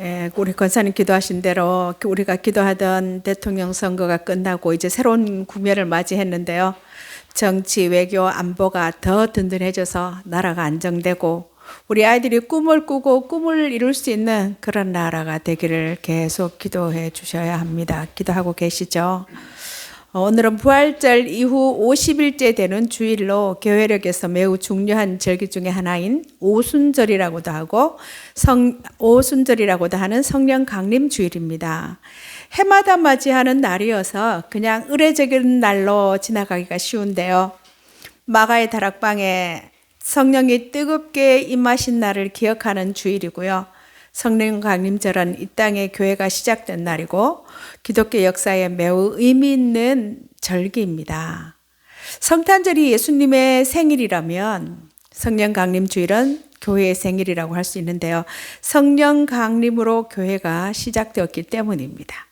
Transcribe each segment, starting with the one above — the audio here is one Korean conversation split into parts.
예, 우리 권사님 기도하신 대로 우리가 기도하던 대통령 선거가 끝나고 이제 새로운 국면을 맞이했는데요. 정치, 외교, 안보가 더 든든해져서 나라가 안정되고 우리 아이들이 꿈을 꾸고 꿈을 이룰 수 있는 그런 나라가 되기를 계속 기도해 주셔야 합니다. 기도하고 계시죠? 어, 오늘은 부활절 이후 50일째 되는 주일로 교회력에서 매우 중요한 절기 중의 하나인 오순절이라고도 하고 성 오순절이라고도 하는 성령 강림 주일입니다. 해마다 맞이하는 날이어서 그냥 의례적인 날로 지나가기가 쉬운데요. 마가의 다락방에 성령이 뜨겁게 임하신 날을 기억하는 주일이고요. 성령 강림절은 이 땅의 교회가 시작된 날이고 기독교 역사에 매우 의미 있는 절기입니다. 성탄절이 예수님의 생일이라면 성령 강림 주일은 교회의 생일이라고 할 수 있는데요. 성령 강림으로 교회가 시작되었기 때문입니다.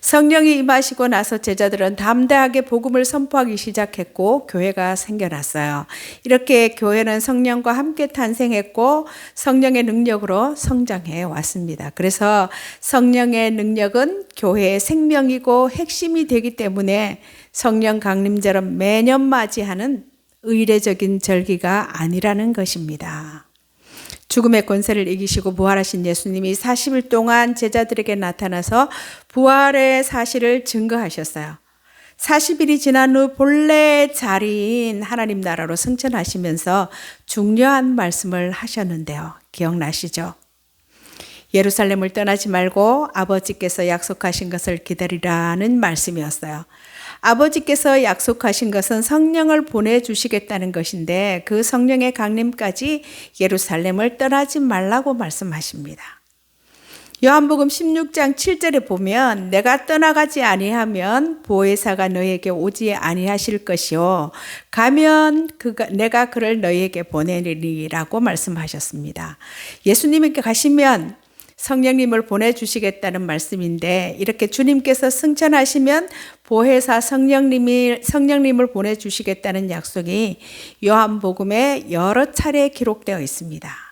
성령이 임하시고 나서 제자들은 담대하게 복음을 선포하기 시작했고 교회가 생겨났어요. 이렇게 교회는 성령과 함께 탄생했고 성령의 능력으로 성장해 왔습니다. 그래서 성령의 능력은 교회의 생명이고 핵심이 되기 때문에 성령 강림절은 매년 맞이하는 의례적인 절기가 아니라는 것입니다. 죽음의 권세를 이기시고 부활하신 예수님이 40일 동안 제자들에게 나타나서 부활의 사실을 증거하셨어요. 40일이 지난 후 본래 자리인 하나님 나라로 승천하시면서 중요한 말씀을 하셨는데요. 기억나시죠? 예루살렘을 떠나지 말고 아버지께서 약속하신 것을 기다리라는 말씀이었어요. 아버지께서 약속하신 것은 성령을 보내주시겠다는 것인데 그 성령의 강림까지 예루살렘을 떠나지 말라고 말씀하십니다. 요한복음 16장 7절에 보면 내가 떠나가지 아니하면 보혜사가 너에게 오지 아니하실 것이요 가면 그가 내가 그를 너에게 보내리라고 말씀하셨습니다. 예수님께 가시면 성령님을 보내주시겠다는 말씀인데 이렇게 주님께서 승천하시면 보혜사 성령님이 성령님을 보내주시겠다는 약속이 요한복음에 여러 차례 기록되어 있습니다.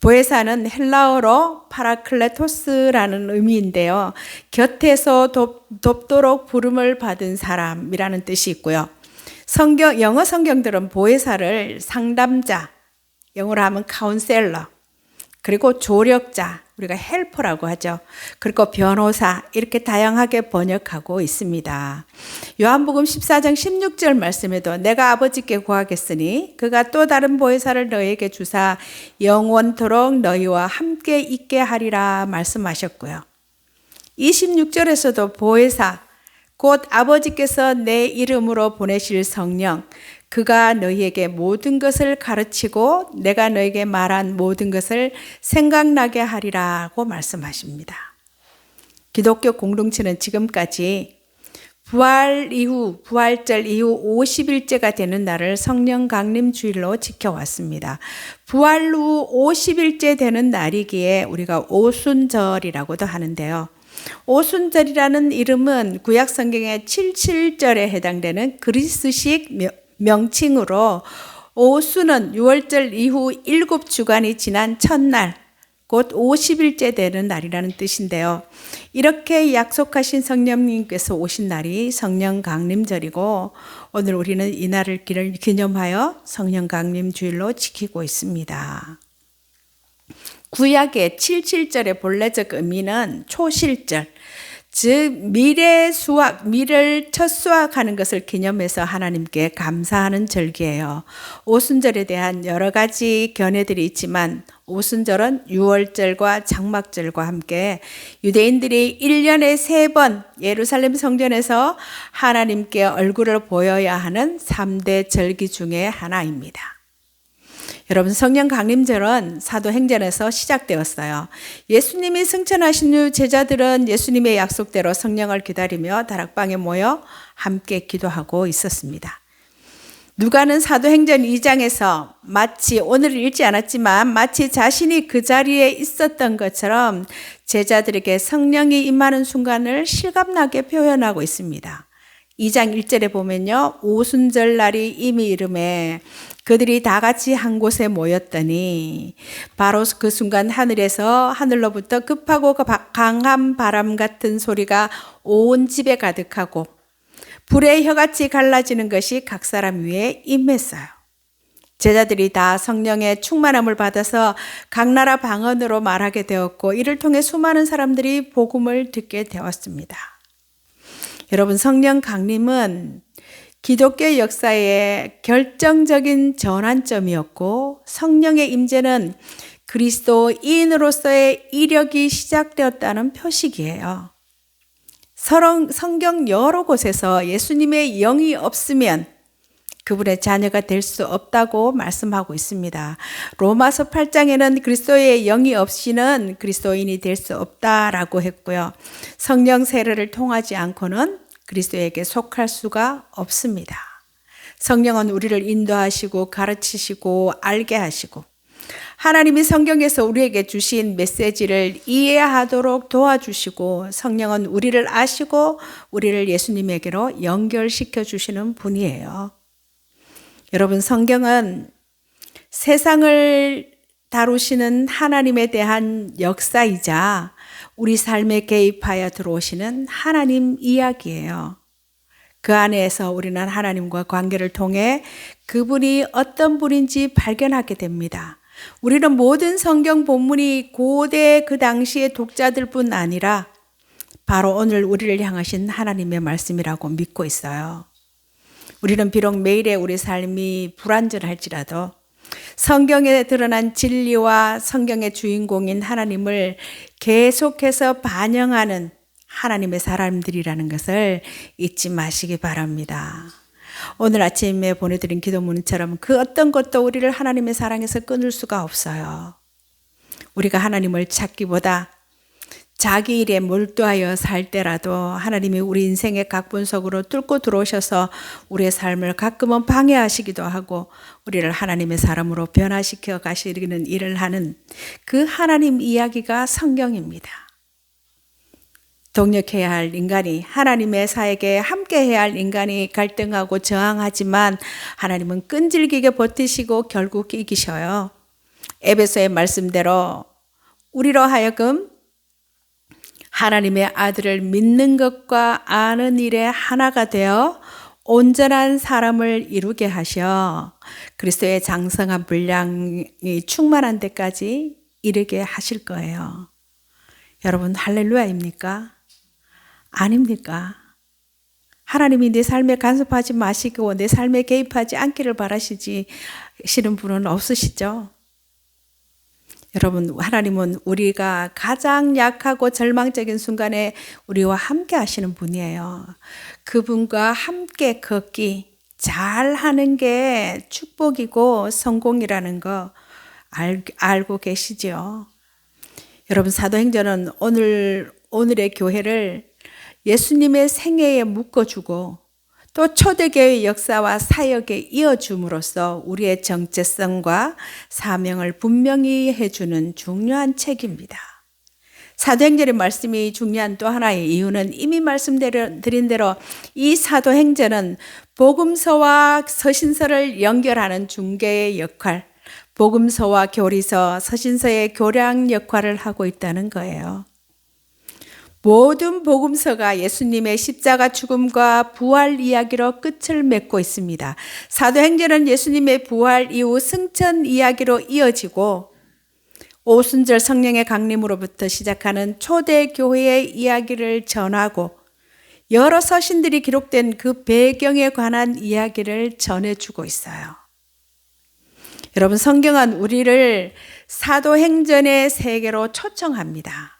보혜사는 헬라어로 파라클레토스라는 의미인데요. 곁에서 돕, 돕도록 부름을 받은 사람이라는 뜻이 있고요. 성경 영어 성경들은 보혜사를 상담자, 영어로 하면 카운셀러, 그리고 조력자, 우리가 헬퍼라고 하죠. 그리고 변호사 이렇게 다양하게 번역하고 있습니다. 요한복음 14장 16절 말씀에도 내가 아버지께 구하겠으니 그가 또 다른 보혜사를 너에게 주사 영원토록 너희와 함께 있게 하리라 말씀하셨고요. 26절에서도 보혜사 곧 아버지께서 내 이름으로 보내실 성령 그가 너희에게 모든 것을 가르치고 내가 너에게 말한 모든 것을 생각나게 하리라고 말씀하십니다. 기독교 공동체는 지금까지 부활 이후, 부활절 이후 50일째가 되는 날을 성령 강림 주일로 지켜왔습니다. 부활 후 50일째 되는 날이기에 우리가 오순절이라고도 하는데요. 오순절이라는 이름은 구약 성경의 77절에 해당되는 그리스식 명칭으로 오수는 6월절 이후 7주간이 지난 첫날, 곧 50일째 되는 날이라는 뜻인데요. 이렇게 약속하신 성령님께서 오신 날이 성령 강림절이고 오늘 우리는 이 날을 기념하여 성령 강림 주일로 지키고 있습니다. 구약의 77절의 본래적 의미는 초실절, 즉 미래 수확, 미래를 첫 수확하는 것을 기념해서 하나님께 감사하는 절기예요. 오순절에 대한 여러 가지 견해들이 있지만 오순절은 유월절과 장막절과 함께 유대인들이 1년에 세번 예루살렘 성전에서 하나님께 얼굴을 보여야 하는 3대 절기 중의 하나입니다. 여러분 성령 강림절은 사도행전에서 시작되었어요. 예수님이 승천하신 후 제자들은 예수님의 약속대로 성령을 기다리며 다락방에 모여 함께 기도하고 있었습니다. 누가는 사도행전 2장에서 마치 오늘 읽지 않았지만 마치 자신이 그 자리에 있었던 것처럼 제자들에게 성령이 임하는 순간을 실감나게 표현하고 있습니다. 2장 1절에 보면요. 오순절 날이 이미 이름에 그들이 다 같이 한 곳에 모였더니 바로 그 순간 하늘에서 하늘로부터 급하고 강한 바람 같은 소리가 온 집에 가득하고 불의 혀같이 갈라지는 것이 각 사람 위에 임했어요. 제자들이 다 성령의 충만함을 받아서 각 나라 방언으로 말하게 되었고 이를 통해 수많은 사람들이 복음을 듣게 되었습니다. 여러분 성령 강림은 기독교 역사의 결정적인 전환점이었고 성령의 임재는 그리스도인으로서의 이력이 시작되었다는 표식이에요. 성경 여러 곳에서 예수님의 영이 없으면 그분의 자녀가 될 수 없다고 말씀하고 있습니다. 로마서 8장에는 그리스도의 영이 없이는 그리스도인이 될 수 없다라고 했고요. 성령 세례를 통하지 않고는 그리스도에게 속할 수가 없습니다. 성령은 우리를 인도하시고 가르치시고 알게 하시고 하나님이 성경에서 우리에게 주신 메시지를 이해하도록 도와주시고 성령은 우리를 아시고 우리를 예수님에게로 연결시켜 주시는 분이에요. 여러분 성경은 세상을 다루시는 하나님에 대한 역사이자 우리 삶에 개입하여 들어오시는 하나님 이야기예요. 그 안에서 우리는 하나님과 관계를 통해 그분이 어떤 분인지 발견하게 됩니다. 우리는 모든 성경 본문이 고대 그 당시의 독자들 뿐 아니라 바로 오늘 우리를 향하신 하나님의 말씀이라고 믿고 있어요. 우리는 비록 매일의 우리 삶이 불완전할지라도 성경에 드러난 진리와 성경의 주인공인 하나님을 계속해서 반영하는 하나님의 사람들이라는 것을 잊지 마시기 바랍니다. 오늘 아침에 보내드린 기도문처럼 그 어떤 것도 우리를 하나님의 사랑에서 끊을 수가 없어요. 우리가 하나님을 찾기보다 자기 일에 몰두하여 살 때라도 하나님이 우리 인생의 각 분석으로 뚫고 들어오셔서 우리의 삶을 가끔은 방해하시기도 하고 우리를 하나님의 사람으로 변화시켜 가시는 일을 하는 그 하나님 이야기가 성경입니다. 동력해야 할 인간이 하나님의 사에게 함께 해야 할 인간이 갈등하고 저항하지만 하나님은 끈질기게 버티시고 결국 이기셔요. 에베소의 말씀대로 우리로 하여금 하나님의 아들을 믿는 것과 아는 일에 하나가 되어 온전한 사람을 이루게 하셔 그리스도의 장성한 분량이 충만한 데까지 이르게 하실 거예요. 여러분 할렐루야입니까? 아닙니까? 하나님이 내 삶에 간섭하지 마시고 내 삶에 개입하지 않기를 바라시지 시는 분은 없으시죠? 여러분, 하나님은 우리가 가장 약하고 절망적인 순간에 우리와 함께 하시는 분이에요. 그분과 함께 걷기, 잘 하는 게 축복이고 성공이라는 거 알, 알고 계시죠? 여러분, 사도행전은 오늘, 오늘의 교회를 예수님의 생애에 묶어주고 또 초대교회 역사와 사역에 이어줌으로써 우리의 정체성과 사명을 분명히 해주는 중요한 책입니다. 사도행전의 말씀이 중요한 또 하나의 이유는 이미 말씀드린 대로 이 사도행전은 복음서와 서신서를 연결하는 중개의 역할, 복음서와 교리서, 서신서의 교량 역할을 하고 있다는 거예요. 모든 복음서가 예수님의 십자가 죽음과 부활 이야기로 끝을 맺고 있습니다. 사도행전은 예수님의 부활 이후 승천 이야기로 이어지고 오순절 성령의 강림으로부터 시작하는 초대 교회의 이야기를 전하고 여러 서신들이 기록된 그 배경에 관한 이야기를 전해주고 있어요. 여러분, 성경은 우리를 사도행전의 세계로 초청합니다.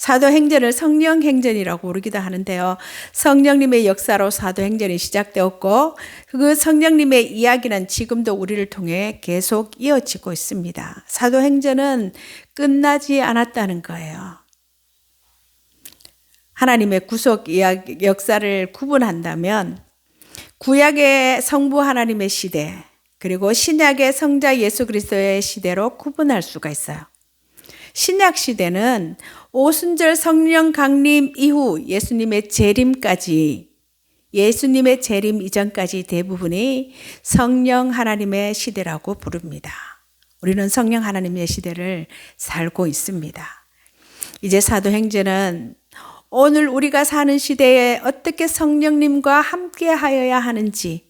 사도행전을 성령행전이라고 부르기도 하는데요. 성령님의 역사로 사도행전이 시작되었고 그 성령님의 이야기는 지금도 우리를 통해 계속 이어지고 있습니다. 사도행전은 끝나지 않았다는 거예요. 하나님의 구속 이야기, 역사를 구분한다면 구약의 성부 하나님의 시대 그리고 신약의 성자 예수 그리스도의 시대로 구분할 수가 있어요. 신약 시대는 오순절 성령 강림 이후 예수님의 재림까지 예수님의 재림 이전까지 대부분이 성령 하나님의 시대라고 부릅니다. 우리는 성령 하나님의 시대를 살고 있습니다. 이제 사도행전은 오늘 우리가 사는 시대에 어떻게 성령님과 함께 하여야 하는지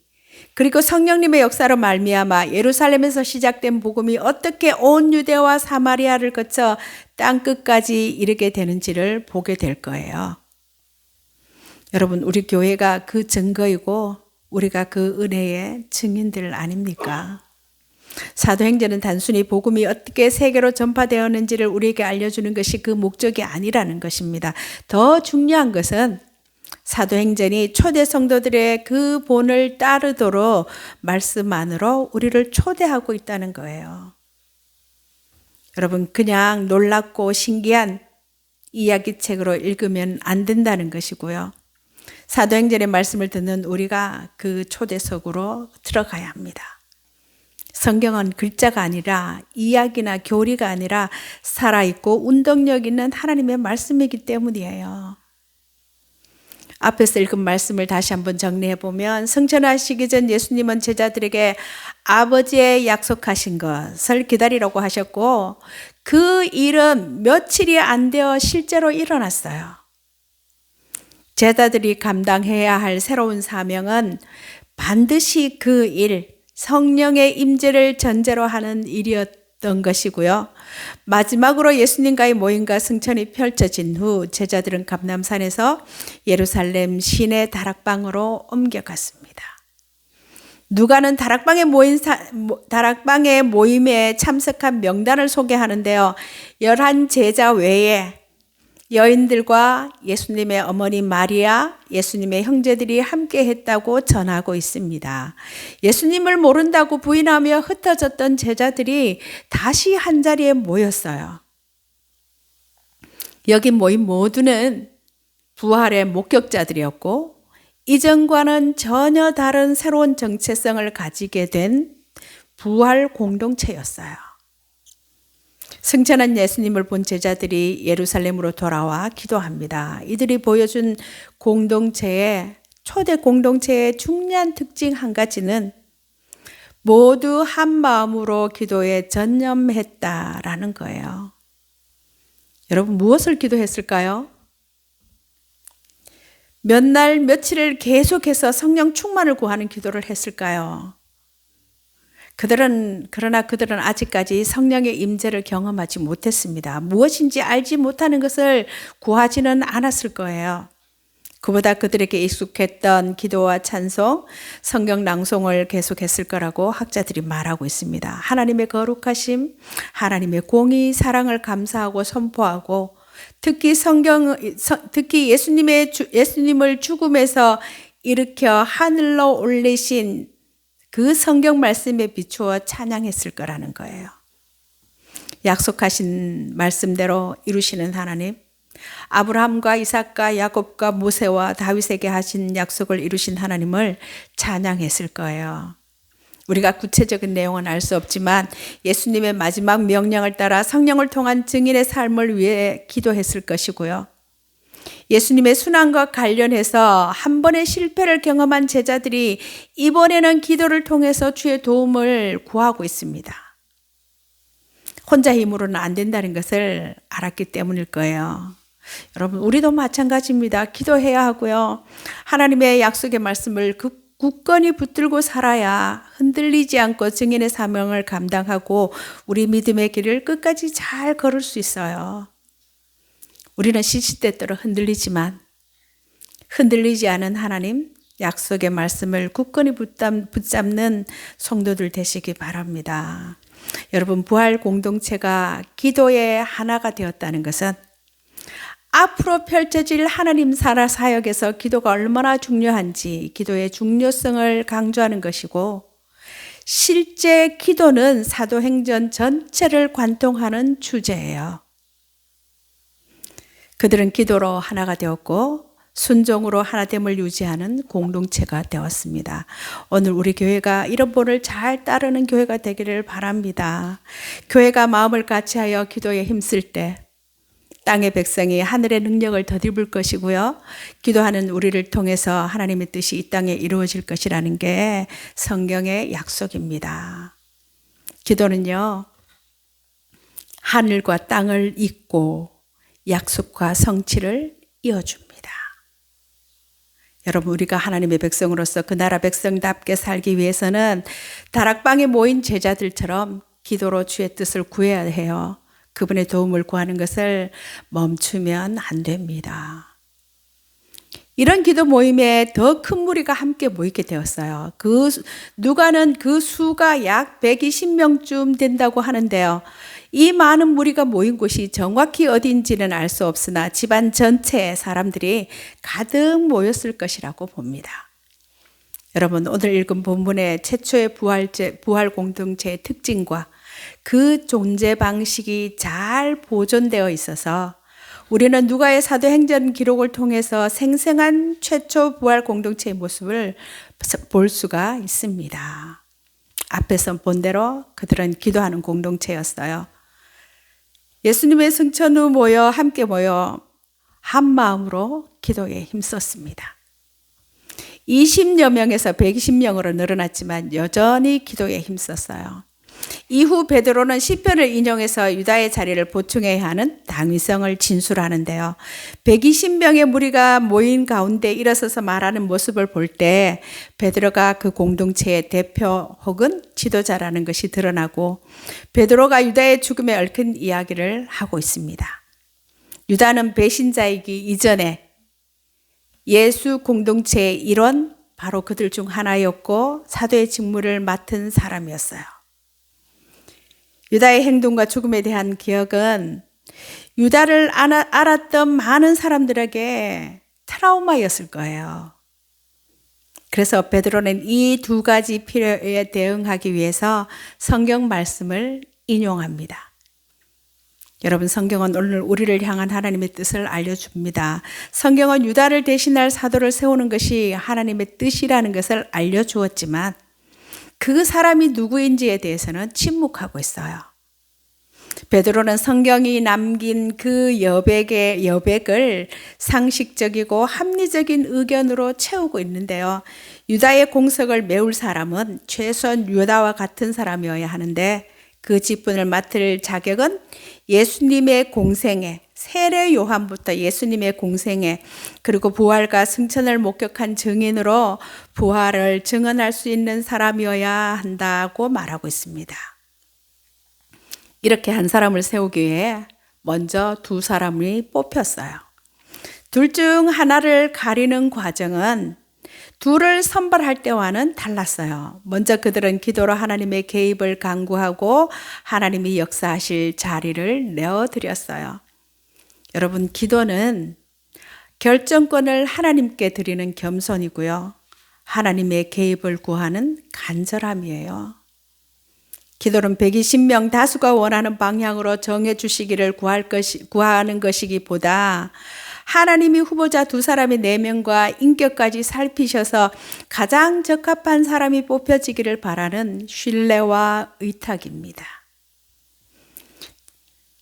그리고 성령님의 역사로 말미암아 예루살렘에서 시작된 복음이 어떻게 온 유대와 사마리아를 거쳐 땅 끝까지 이르게 되는지를 보게 될 거예요. 여러분, 우리 교회가 그 증거이고 우리가 그 은혜의 증인들 아닙니까? 사도행전은 단순히 복음이 어떻게 세계로 전파되었는지를 우리에게 알려주는 것이 그 목적이 아니라는 것입니다. 더 중요한 것은 사도행전이 초대 성도들의 그 본을 따르도록 말씀 안으로 우리를 초대하고 있다는 거예요. 여러분, 그냥 놀랍고 신기한 이야기책으로 읽으면 안 된다는 것이고요. 사도행전의 말씀을 듣는 우리가 그 초대석으로 들어가야 합니다. 성경은 글자가 아니라 이야기나 교리가 아니라 살아있고 운동력 있는 하나님의 말씀이기 때문이에요. 앞에서 읽은 말씀을 다시 한번 정리해 보면 성천하시기 전 예수님은 제자들에게 아버지의 약속하신 것을 기다리라고 하셨고 그 일은 며칠이 안 되어 실제로 일어났어요. 제자들이 감당해야 할 새로운 사명은 반드시 그 일, 성령의 임재를 전제로 하는 일이었 던 것이고요. 마지막으로 예수님과의 모임과 승천이 펼쳐진 후 제자들은 감남산에서 예루살렘 시내 다락방으로 옮겨갔습니다. 누가는 다락방에 모인 사, 다락방의 모임에 참석한 명단을 소개하는데요. 열한 제자 외에 여인들과 예수님의 어머니 마리아, 예수님의 형제들이 함께 했다고 전하고 있습니다. 예수님을 모른다고 부인하며 흩어졌던 제자들이 다시 한 자리에 모였어요. 여기 모인 모두는 부활의 목격자들이었고, 이전과는 전혀 다른 새로운 정체성을 가지게 된 부활 공동체였어요. 승천한 예수님을 본 제자들이 예루살렘으로 돌아와 기도합니다. 이들이 보여준 공동체의 초대 공동체의 중요한 특징 한 가지는 모두 한 마음으로 기도에 전념했다라는 거예요. 여러분 무엇을 기도했을까요? 몇 날 며칠을 계속해서 성령 충만을 구하는 기도를 했을까요? 그들은 그러나 그들은 아직까지 성령의 임재를 경험하지 못했습니다. 무엇인지 알지 못하는 것을 구하지는 않았을 거예요. 그보다 그들에게 익숙했던 기도와 찬송, 성경 낭송을 계속했을 거라고 학자들이 말하고 있습니다. 하나님의 거룩하심, 하나님의 공의, 사랑을 감사하고 선포하고 특히 성경 특히 예수님의 예수님을 죽음에서 일으켜 하늘로 올리신 그 성경 말씀에 비추어 찬양했을 거라는 거예요. 약속하신 말씀대로 이루시는 하나님, 아브라함과 이삭과 야곱과 모세와 다윗에게 하신 약속을 이루신 하나님을 찬양했을 거예요. 우리가 구체적인 내용은 알 수 없지만 예수님의 마지막 명령을 따라 성령을 통한 증인의 삶을 위해 기도했을 것이고요. 예수님의 순환과 관련해서 한 번의 실패를 경험한 제자들이 이번에는 기도를 통해서 주의 도움을 구하고 있습니다. 혼자 힘으로는 안 된다는 것을 알았기 때문일 거예요. 여러분, 우리도 마찬가지입니다. 기도해야 하고요. 하나님의 약속의 말씀을 굳건히 붙들고 살아야 흔들리지 않고 증인의 사명을 감당하고 우리 믿음의 길을 끝까지 잘 걸을 수 있어요. 우리는 시시때때로 흔들리지만 흔들리지 않은 하나님 약속의 말씀을 굳건히 붙잡는 성도들 되시기 바랍니다. 여러분 부활 공동체가 기도의 하나가 되었다는 것은 앞으로 펼쳐질 하나님 사라 사역에서 기도가 얼마나 중요한지 기도의 중요성을 강조하는 것이고 실제 기도는 사도행전 전체를 관통하는 주제예요. 그들은 기도로 하나가 되었고 순종으로 하나됨을 유지하는 공동체가 되었습니다. 오늘 우리 교회가 이런 본을 잘 따르는 교회가 되기를 바랍니다. 교회가 마음을 같이하여 기도에 힘쓸 때 땅의 백성이 하늘의 능력을 덧입을 것이고요. 기도하는 우리를 통해서 하나님의 뜻이 이 땅에 이루어질 것이라는 게 성경의 약속입니다. 기도는요, 하늘과 땅을 잇고 약속과 성취를 이어줍니다. 여러분, 우리가 하나님의 백성으로서 그 나라 백성답게 살기 위해서는 다락방에 모인 제자들처럼 기도로 주의 뜻을 구해야 해요. 그분의 도움을 구하는 것을 멈추면 안 됩니다. 이런 기도 모임에 더 큰 무리가 함께 모이게 되었어요. 그 누가는 그 수가 약 120명쯤 된다고 하는데요. 이 많은 무리가 모인 곳이 정확히 어딘지는 알 수 없으나 집안 전체의 사람들이 가득 모였을 것이라고 봅니다. 여러분 오늘 읽은 본문의 최초의 부활제, 부활 공동체의 특징과 그 존재 방식이 잘 보존되어 있어서 우리는 누가의 사도행전 기록을 통해서 생생한 최초 부활 공동체의 모습을 볼 수가 있습니다. 앞에서 본 대로 그들은 기도하는 공동체였어요. 예수님의 승천 후 모여 함께 모여 한 마음으로 기도에 힘썼습니다. 20여 명에서 120명으로 늘어났지만 여전히 기도에 힘썼어요. 이후 베드로는 시편을 인용해서 유다의 자리를 보충해야 하는 당위성을 진술하는데요. 120명의 무리가 모인 가운데 일어서서 말하는 모습을 볼 때 베드로가 그 공동체의 대표 혹은 지도자라는 것이 드러나고 베드로가 유다의 죽음에 얽힌 이야기를 하고 있습니다. 유다는 배신자이기 이전에 예수 공동체의 일원 바로 그들 중 하나였고 사도의 직무를 맡은 사람이었어요. 유다의 행동과 죽음에 대한 기억은 유다를 알았던 많은 사람들에게 트라우마였을 거예요. 그래서 베드로는 이 두 가지 필요에 대응하기 위해서 성경 말씀을 인용합니다. 여러분, 성경은 오늘 우리를 향한 하나님의 뜻을 알려줍니다. 성경은 유다를 대신할 사도를 세우는 것이 하나님의 뜻이라는 것을 알려주었지만 그 사람이 누구인지에 대해서는 침묵하고 있어요. 베드로는 성경이 남긴 그 여백의 여백을 상식적이고 합리적인 의견으로 채우고 있는데요. 유다의 공석을 메울 사람은 최소한 유다와 같은 사람이어야 하는데 그 직분을 맡을 자격은 예수님의 공생에 세례 요한부터 예수님의 공생에 그리고 부활과 승천을 목격한 증인으로 부활을 증언할 수 있는 사람이어야 한다고 말하고 있습니다. 이렇게 한 사람을 세우기 위해 먼저 두 사람이 뽑혔어요. 둘 중 하나를 가리는 과정은 둘을 선발할 때와는 달랐어요. 먼저 그들은 기도로 하나님의 개입을 강구하고 하나님이 역사하실 자리를 내어드렸어요. 여러분, 기도는 결정권을 하나님께 드리는 겸손이고요. 하나님의 개입을 구하는 간절함이에요. 기도는 120명 다수가 원하는 방향으로 정해 주시기를 구할 것이, 구하는 것이기보다 하나님이 후보자 두 사람의 내면과 인격까지 살피셔서 가장 적합한 사람이 뽑혀지기를 바라는 신뢰와 의탁입니다.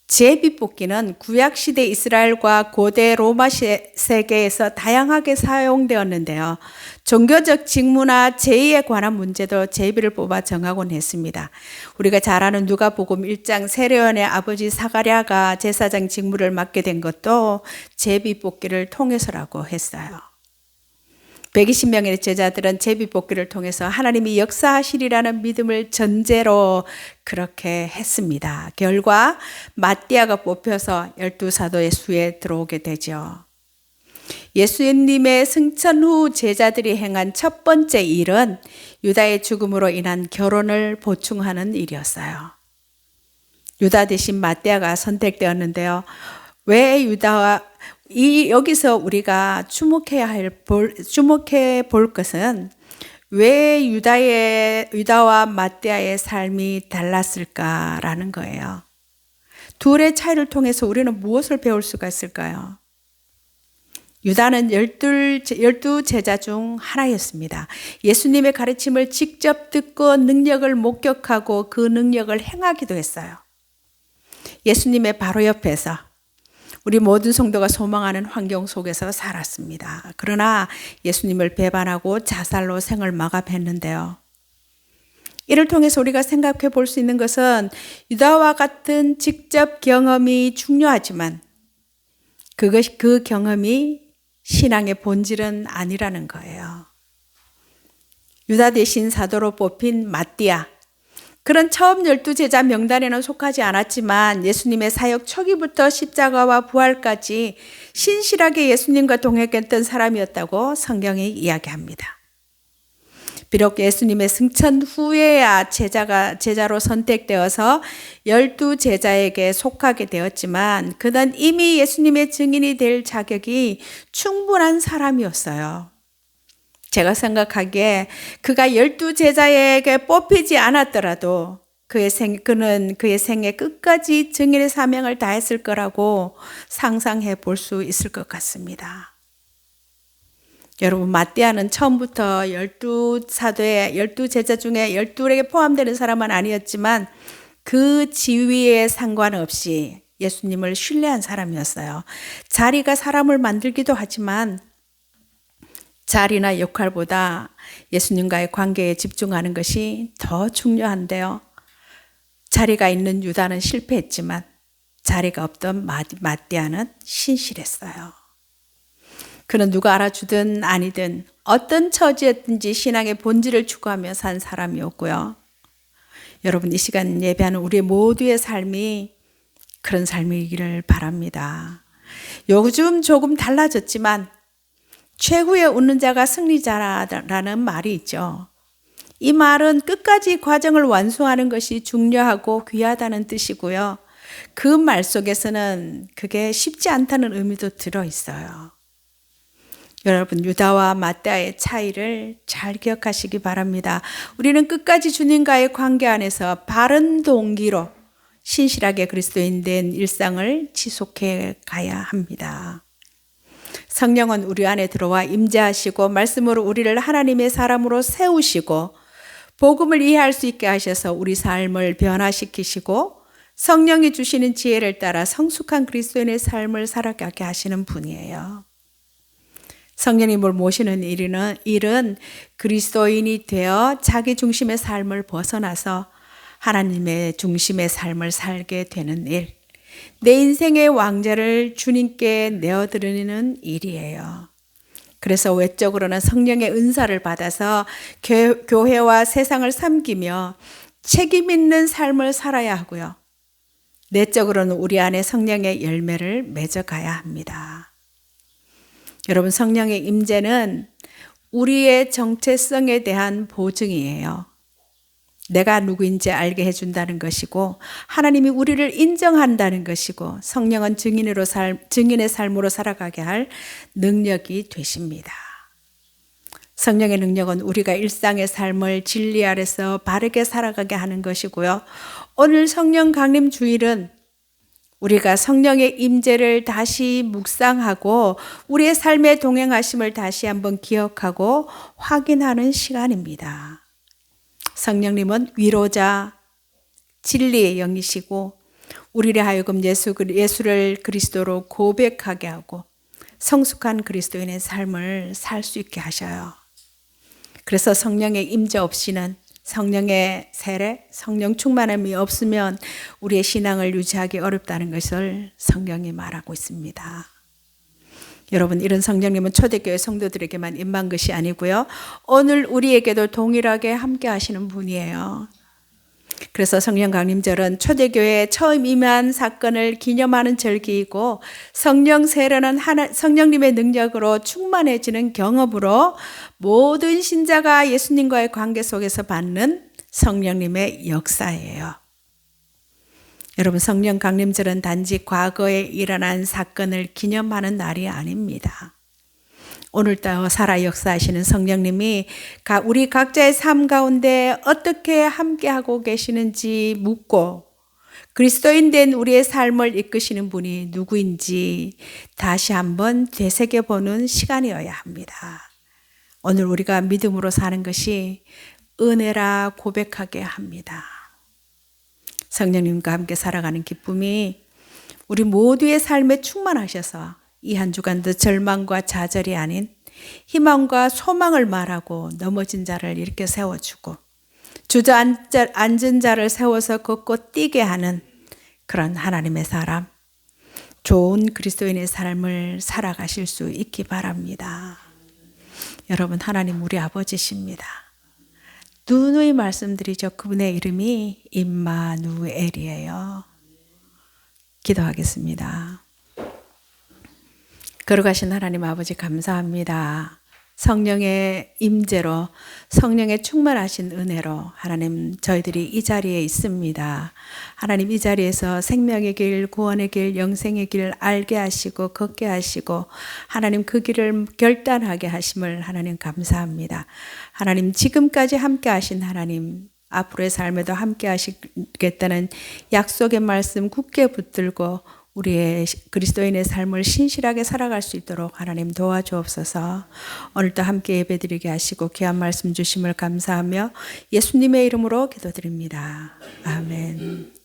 제비 뽑기는 구약 시대 이스라엘과 고대 로마 세계에서 다양하게 사용되었는데요. 종교적 직무나 제의에 관한 문제도 제비를 뽑아 정하곤 했습니다. 우리가 잘 아는 누가복음 1장 세례원의 아버지 사가랴가 제사장 직무를 맡게 된 것도 제비 뽑기를 통해서라고 했어요. 120명의 제자들은 제비 뽑기를 통해서 하나님이 역사하시리라는 믿음을 전제로 그렇게 했습니다. 결과 마띠아가 뽑혀서 열두 사도의 수에 들어오게 되죠. 예수님의 승천 후 제자들이 행한 첫 번째 일은 유다의 죽음으로 인한 결혼을 보충하는 일이었어요. 유다 대신 마띠아가 선택되었는데요. 왜 유다와 이 여기서 우리가 주목해야 할 볼, 주목해 볼 것은 왜 유다의 유다와 마띠아의 삶이 달랐을까라는 거예요. 둘의 차이를 통해서 우리는 무엇을 배울 수가 있을까요? 유다는 열둘, 열두 제자 중 하나였습니다. 예수님의 가르침을 직접 듣고 능력을 목격하고 그 능력을 행하기도 했어요. 예수님의 바로 옆에서 우리 모든 성도가 소망하는 환경 속에서 살았습니다. 그러나 예수님을 배반하고 자살로 생을 마감했는데요. 이를 통해서 우리가 생각해 볼 수 있는 것은 유다와 같은 직접 경험이 중요하지만 그것 그 경험이 신앙의 본질은 아니라는 거예요. 유다 대신 사도로 뽑힌 마띠아 그런 처음 열두 제자 명단에는 속하지 않았지만 예수님의 사역 초기부터 십자가와 부활까지 신실하게 예수님과 동행했던 사람이었다고 성경이 이야기합니다. 비록 예수님의 승천 후에야 제자가 제자로 선택되어서 열두 제자에게 속하게 되었지만 그는 이미 예수님의 증인이 될 자격이 충분한 사람이었어요. 제가 생각하기에 그가 열두 제자에게 뽑히지 않았더라도 그의 생, 그는 그의 생애 끝까지 증인의 사명을 다했을 거라고 상상해 볼 수 있을 것 같습니다. 여러분, 마띠아는 처음부터 열두 사도의 열두 제자 중에 열둘에게 포함되는 사람은 아니었지만 그 지위에 상관없이 예수님을 신뢰한 사람이었어요. 자리가 사람을 만들기도 하지만 자리나 역할보다 예수님과의 관계에 집중하는 것이 더 중요한데요. 자리가 있는 유다는 실패했지만 자리가 없던 마띠아는 신실했어요. 그는 누가 알아주든 아니든 어떤 처지였든지 신앙의 본질을 추구하며 산 사람이었고요. 여러분 이 시간 예배하는 우리 모두의 삶이 그런 삶이기를 바랍니다. 요즘 조금 달라졌지만 최후에 웃는 자가 승리자라는 말이 있죠. 이 말은 끝까지 과정을 완수하는 것이 중요하고 귀하다는 뜻이고요. 그 말 속에서는 그게 쉽지 않다는 의미도 들어 있어요. 여러분, 유다와 마따의 차이를 잘 기억하시기 바랍니다. 우리는 끝까지 주님과의 관계 안에서 바른 동기로 신실하게 그리스도인 된 일상을 지속해 가야 합니다. 성령은 우리 안에 들어와 임재하시고 말씀으로 우리를 하나님의 사람으로 세우시고 복음을 이해할 수 있게 하셔서 우리 삶을 변화시키시고 성령이 주시는 지혜를 따라 성숙한 그리스도인의 삶을 살아가게 하시는 분이에요. 성령님을 모시는 일은, 일은 그리스도인이 되어 자기 중심의 삶을 벗어나서 하나님의 중심의 삶을 살게 되는 일. 내 인생의 왕자를 주님께 내어드리는 일이에요. 그래서 외적으로는 성령의 은사를 받아서 교회와 세상을 섬기며 책임 있는 삶을 살아야 하고요. 내적으로는 우리 안에 성령의 열매를 맺어가야 합니다. 여러분, 성령의 임재는 우리의 정체성에 대한 보증이에요. 내가 누구인지 알게 해준다는 것이고 하나님이 우리를 인정한다는 것이고 성령은 증인으로 살, 증인의 삶으로 살아가게 할 능력이 되십니다. 성령의 능력은 우리가 일상의 삶을 진리 아래서 바르게 살아가게 하는 것이고요. 오늘 성령 강림 주일은 우리가 성령의 임재를 다시 묵상하고 우리의 삶의 동행하심을 다시 한번 기억하고 확인하는 시간입니다. 성령님은 위로자, 진리의 영이시고 우리를 하여금 예수, 예수를 그리스도로 고백하게 하고 성숙한 그리스도인의 삶을 살 수 있게 하셔요. 그래서 성령의 임재 없이는 성령의 세례, 성령 충만함이 없으면 우리의 신앙을 유지하기 어렵다는 것을 성경이 말하고 있습니다. 여러분 이런 성령님은 초대교회 성도들에게만 임한 것이 아니고요. 오늘 우리에게도 동일하게 함께 하시는 분이에요. 그래서 성령 강림절은 초대교회에 처음 임한 사건을 기념하는 절기이고 성령 세례는 하나, 성령님의 능력으로 충만해지는 경험으로 모든 신자가 예수님과의 관계 속에서 받는 성령님의 역사예요. 여러분 성령 강림절은 단지 과거에 일어난 사건을 기념하는 날이 아닙니다. 오늘따라 살아 역사하시는 성령님이 우리 각자의 삶 가운데 어떻게 함께하고 계시는지 묻고 그리스도인 된 우리의 삶을 이끄시는 분이 누구인지 다시 한번 되새겨보는 시간이어야 합니다. 오늘 우리가 믿음으로 사는 것이 은혜라 고백하게 합니다. 성령님과 함께 살아가는 기쁨이 우리 모두의 삶에 충만하셔서 이 한 주간도 절망과 좌절이 아닌 희망과 소망을 말하고 넘어진 자를 이렇게 세워주고 주저앉은 자를 세워서 걷고 뛰게 하는 그런 하나님의 사람, 좋은 그리스도인의 삶을 살아가실 수 있기 바랍니다. 여러분, 하나님 우리 아버지십니다. 누누이 말씀드리죠. 그분의 이름이 임마누엘이에요. 기도하겠습니다. 걸어가신 하나님 아버지 감사합니다. 성령의 임재로 성령의 충만하신 은혜로 하나님 저희들이 이 자리에 있습니다. 하나님 이 자리에서 생명의 길, 구원의 길, 영생의 길 알게 하시고 걷게 하시고 하나님 그 길을 결단하게 하심을 하나님 감사합니다. 하나님 지금까지 함께 하신 하나님 앞으로의 삶에도 함께 하시겠다는 약속의 말씀 굳게 붙들고 우리의 그리스도인의 삶을 신실하게 살아갈 수 있도록 하나님 도와주옵소서. 오늘도 함께 예배드리게 하시고 귀한 말씀 주심을 감사하며 예수님의 이름으로 기도드립니다. 아멘.